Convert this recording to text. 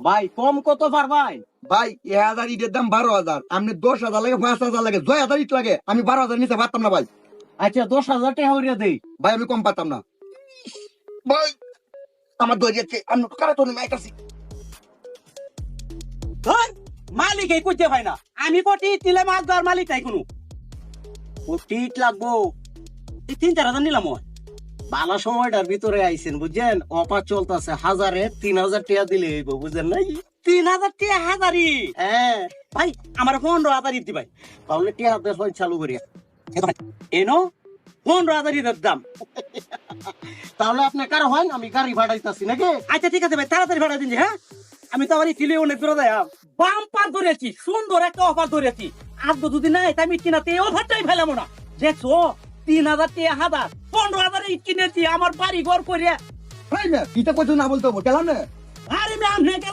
ভাই কম কত পার ভাই? ভাই এ হাজার ইটের দাম বারো হাজার। আপনি দশ হাজার লাগে পাঁচ হাজার লাগে ছয় হাজার ইট লাগে। আমি বারো হাজার নিচে পারতাম না ভাই। আচ্ছা দশ হাজার টাকা হইয়া দেই ভাই আমি কম পারতাম না। ভাই আমার দই যাচ্ছে আমি কারা তো মাইকাছি ধর মালিক এই কইতে ভাই না। আমি কোটি তিলে মাছ ধর মালিক নাই কোনো। কোটি লাগবো। তিন চার হাজার নিলাম বালা সময়টার ভিতরে আইছেন বুঝছেন? অফার চলতেছে হাজারে তিন হাজার টাকা দিলে হইব বুঝছেন নাই? তিন হাজার টাকা হাজারি? হ্যাঁ। ভাই আমার পনেরো হাজারই দি ভাই। তাহলে টাকা দেশ হয় চালু করিয়া। এনো পনেরো হাজারই দাম। তাহলে আপনি কারও হয় আমি গাড়ি ভাড়াইতাছি নাকি? আচ্ছা ঠিক আছে ভাই তাড়াতাড়ি ভাড়া দিন হ্যাঁ? আমি তো আবার ফিলে অনেক ফেরত বাম্পার ধরেছি সুন্দর একটা অফার ধরেছি। আর তো দুদিন নাই তাই আমি কিনাতে অফারটাই ফেলাম না। দেখছ তিন হাজার টাকা হাজার। পনেরো হাজার কিনেছি আমার বাড়ি ঘর করে ইটা কত না বলতে গেলাম না। আরে আমি গেলাম।